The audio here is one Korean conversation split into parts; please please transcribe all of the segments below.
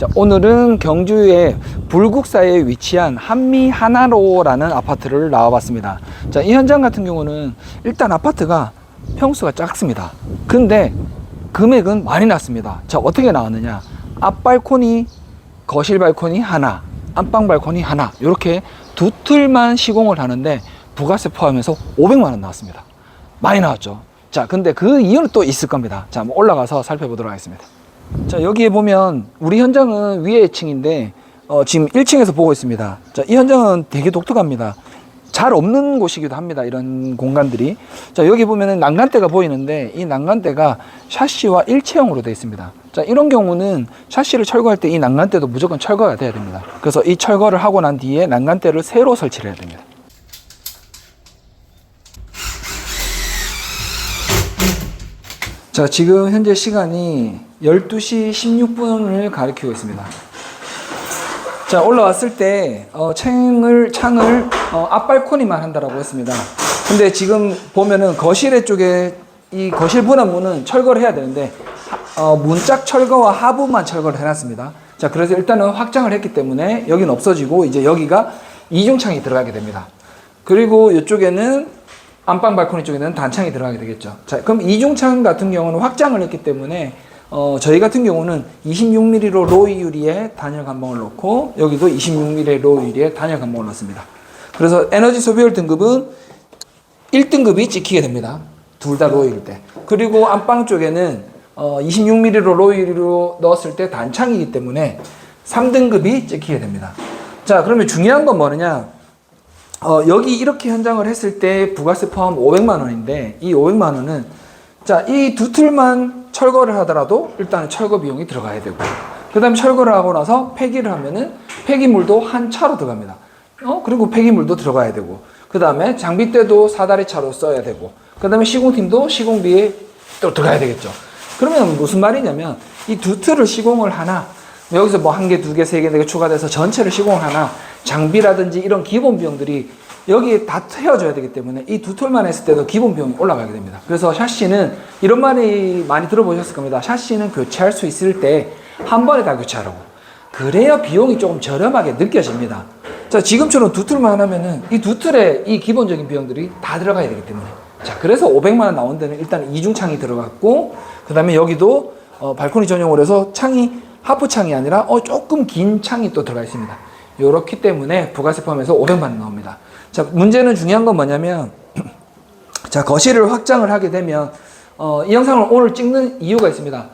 자, 오늘은 경주의 불국사에 위치한 한미 하나로라는 아파트를 나와봤습니다. 자, 이 현장 같은 경우는 일단 아파트가 평수가 작습니다. 근데 금액은 많이 났습니다. 자, 어떻게 나왔느냐? 앞 발코니, 거실 발코니 하나, 안방 발코니 하나, 이렇게 두 틀만 시공을 하는데 부가세 포함해서 500만 원 나왔습니다. 많이 나왔죠. 자, 근데 그 이유는 또 있을 겁니다. 자, 한번 올라가서 살펴보도록 하겠습니다. 자, 여기에 보면 우리 현장은 위에 층인데 어, 지금 1층에서 보고 있습니다. 자, 이 현장은 되게 독특합니다. 잘 없는 곳이기도 합니다. 이런 공간들이. 자, 여기 보면은 난간대가 보이는데 이 난간대가 샤시와 일체형으로 되어 있습니다. 자, 이런 경우는 샤시를 철거할 때 이 난간대도 무조건 철거가 돼야 됩니다. 그래서 이 철거를 하고 난 뒤에 난간대를 새로 설치를 해야 됩니다. 자, 지금 현재 시간이 12시 16분을 가리키고 있습니다. 자, 올라왔을 때, 어, 창을, 창을, 어, 앞발코니만 한다라고 했습니다. 근데 지금 보면은 거실의 쪽에 이 거실 분화문은 철거를 해야 되는데, 하- 어, 문짝 철거와 하부만 철거를 해놨습니다. 자, 그래서 일단은 확장을 했기 때문에 여기는 없어지고, 이제 여기가 이중창이 들어가게 됩니다. 그리고 이쪽에는 안방 발코니 쪽에는 단창이 들어가게 되겠죠. 자, 그럼 이중창 같은 경우는 확장을 했기 때문에 어, 저희 같은 경우는 26mm로 로이 유리에 단열 감봉을 넣고 여기도 26mm 로이 유리에 단열 감봉을 넣습니다. 그래서 에너지 소비율 등급은 1등급이 찍히게 됩니다. 둘 다 로이일 때. 그리고 안방 쪽에는 어, 26mm로 로이로 넣었을 때 단창이기 때문에 3등급이 찍히게 됩니다. 자, 그러면 중요한 건 뭐느냐? 어, 여기 이렇게 현장을 했을 때 부가세 포함 500만 원인데 이 500만 원은 자, 이 두 틀만 철거를 하더라도 일단 철거 비용이 들어가야 되고 그 다음에 철거를 하고 나서 폐기를 하면은 폐기물도 한 차로 들어갑니다. 어? 그리고 폐기물도 들어가야 되고 그 다음에 장비대도 사다리 차로 써야 되고 그 다음에 시공팀도 시공비에 또 들어가야 되겠죠. 그러면 무슨 말이냐면 이 두 틀을 시공을 하나 여기서 뭐 한 개, 두 개, 세 개, 네 개 추가돼서 전체를 시공을 하나 장비라든지 이런 기본 비용들이 여기에 다 태워줘야 되기 때문에 이 두 톨만 했을 때도 기본 비용이 올라가게 됩니다. 그래서 샤시는 이런 말이 많이 들어보셨을 겁니다. 샤시는 교체할 수 있을 때 한 번에 다 교체하라고. 그래야 비용이 조금 저렴하게 느껴집니다. 자, 지금처럼 두 틀만 하면은 이두 틀에 이 기본적인 비용들이 다 들어가야 되기 때문에. 자, 그래서 500만 원 나온 데는 일단 이중창이 들어갔고, 그 다음에 여기도 어, 발코니 전용으로 해서 창이 하프 창이 아니라 어, 조금 긴 창이 또 들어가 있습니다. 요렇기 때문에 부가세 포함해서 500만 원 나옵니다. 자, 문제는 중요한 건 뭐냐면, 자, 거실을 확장을 하게 되면, 어, 이 영상을 오늘 찍는 이유가 있습니다.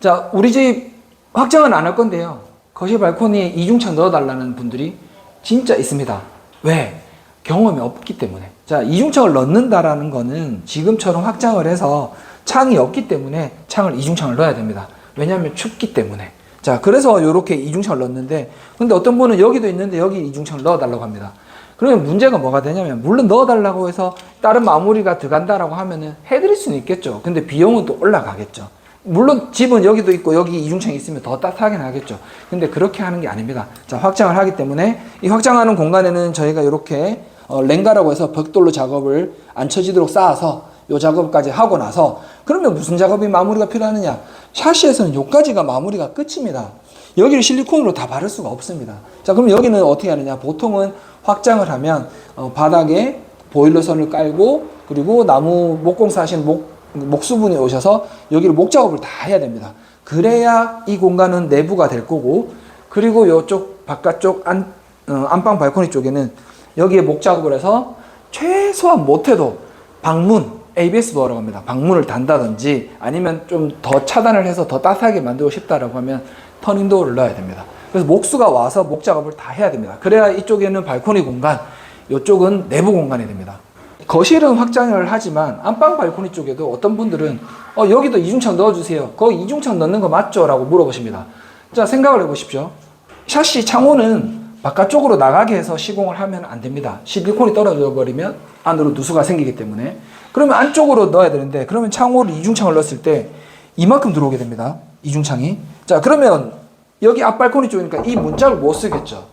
자, 우리 집 확장은 안 할 건데요. 거실 발코니에 이중창 넣어달라는 분들이 진짜 있습니다. 왜? 경험이 없기 때문에. 자, 이중창을 넣는다라는 거는 지금처럼 확장을 해서 창이 없기 때문에 창을 이중창을 넣어야 됩니다. 왜냐하면 춥기 때문에. 자, 그래서 이렇게 이중창을 넣는데, 근데 어떤 분은 여기도 있는데 여기 이중창을 넣어달라고 합니다. 그러면 문제가 뭐가 되냐면, 물론 넣어달라고 해서 다른 마무리가 들어간다라고 하면은 해드릴 수는 있겠죠. 근데 비용은 또 올라가겠죠. 물론 집은 여기도 있고 여기 이중창이 있으면 더 따뜻하긴 하겠죠. 근데 그렇게 하는 게 아닙니다. 자, 확장을 하기 때문에 이 확장하는 공간에는 저희가 이렇게 어, 랭가라고 해서 벽돌로 작업을 안 쳐지도록 쌓아서 요 작업까지 하고 나서 그러면 무슨 작업이 마무리가 필요하느냐? 샤시에서는 요까지가 마무리가 끝입니다. 여기를 실리콘으로 다 바를 수가 없습니다. 자, 그럼 여기는 어떻게 하느냐? 보통은 확장을 하면 어, 바닥에 보일러선을 깔고 그리고 나무 목공사 하시는 목, 목수분이 오셔서 여기를 목 작업을 다 해야 됩니다. 그래야 이 공간은 내부가 될 거고 그리고 이쪽 바깥쪽 안, 어, 안방 발코니 쪽에는 여기에 목 작업을 해서 최소한 못해도 방문 ABS 도어라고 합니다. 방문을 단다든지 아니면 좀 더 차단을 해서 더 따뜻하게 만들고 싶다라고 하면 터닝 도어를 넣어야 됩니다. 그래서 목수가 와서 목 작업을 다 해야 됩니다. 그래야 이쪽에는 발코니 공간, 이쪽은 내부 공간이 됩니다. 거실은 확장을 하지만 안방 발코니 쪽에도 어떤 분들은 어, 여기도 이중창 넣어주세요. 거기 이중창 넣는 거 맞죠? 라고 물어보십니다. 자, 생각을 해보십시오. 샤시 창호는 바깥쪽으로 나가게 해서 시공을 하면 안 됩니다. 실리콘이 떨어져 버리면 안으로 누수가 생기기 때문에. 그러면 안쪽으로 넣어야 되는데, 그러면 창호를 이중창을 넣었을 때 이만큼 들어오게 됩니다. 이중창이. 자, 그러면 여기 앞 발코니 쪽이니까 이 문짝을 못 쓰겠죠.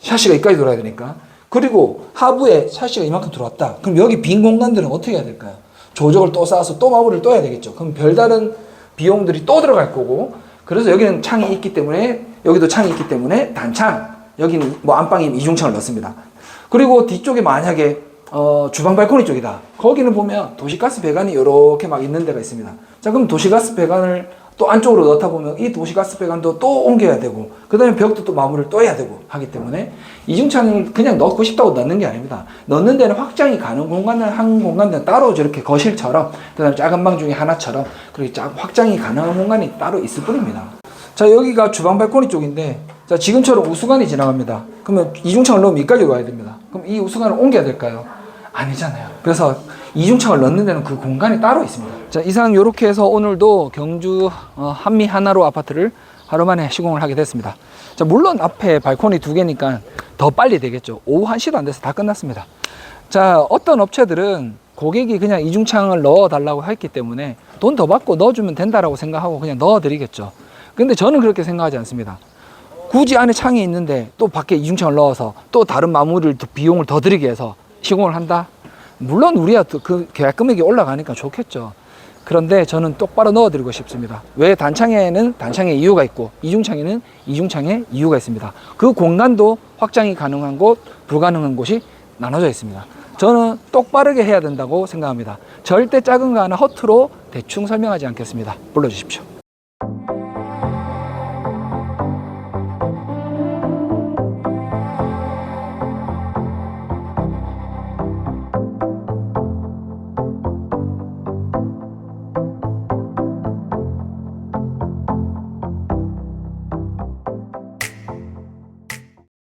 샤시가 여기까지 돌아야 되니까. 그리고 하부에 샤시가 이만큼 들어왔다. 그럼 여기 빈 공간들은 어떻게 해야 될까요? 조적을 또 쌓아서 또 마무리를 또 해야 되겠죠. 그럼 별다른 비용들이 또 들어갈 거고, 그래서 여기는 창이 있기 때문에 여기도 창이 있기 때문에 단창, 여기는 뭐 안방이면 이중창을 넣습니다. 그리고 뒤쪽에 만약에 어, 주방 발코니 쪽이다. 거기는 보면 도시가스 배관이 이렇게 막 있는 데가 있습니다. 자, 그럼 도시가스 배관을 또 안쪽으로 넣다 보면 이 도시가스 배관도 또 옮겨야 되고, 그 다음에 벽도 또 마무리를 또 해야 되고 하기 때문에 이중창을 그냥 넣고 싶다고 넣는 게 아닙니다. 넣는 데는 확장이 가는 공간을 한 공간은 따로 저렇게 거실처럼, 그 다음에 작은 방 중에 하나처럼, 그렇게 작- 확장이 가능한 공간이 따로 있을 뿐입니다. 자, 여기가 주방 발코니 쪽인데, 자, 지금처럼 우수관이 지나갑니다. 그러면 이중창을 넣으면 이까지 와야 됩니다. 그럼 이 우수관을 옮겨야 될까요? 아니잖아요. 그래서 이중창을 넣는 데는 그 공간이 따로 있습니다. 자, 이상 이렇게 해서 오늘도 경주 어, 한미 하나로 아파트를 하루 만에 시공을 하게 됐습니다. 자, 물론 앞에 발코니 두 개니까 더 빨리 되겠죠. 오후 1시도 안 돼서 다 끝났습니다. 자, 어떤 업체들은 고객이 그냥 이중창을 넣어 달라고 했기 때문에 돈 더 받고 넣어주면 된다라고 생각하고 그냥 넣어 드리겠죠. 근데 저는 그렇게 생각하지 않습니다. 굳이 안에 창이 있는데 또 밖에 이중창을 넣어서 또 다른 마무리를 더 비용을 더 들이게 해서 시공을 한다? 물론 우리야 또그 계약 금액이 올라가니까 좋겠죠. 그런데 저는 똑바로 넣어드리고 싶습니다. 왜 단창에는 단창의 이유가 있고 이중창에는 이중창의 이유가 있습니다. 그 공간도 확장이 가능한 곳, 불가능한 곳이 나눠져 있습니다. 저는 똑바르게 해야 된다고 생각합니다. 절대 작은 거 하나 허투루 대충 설명하지 않겠습니다. 불러주십시오.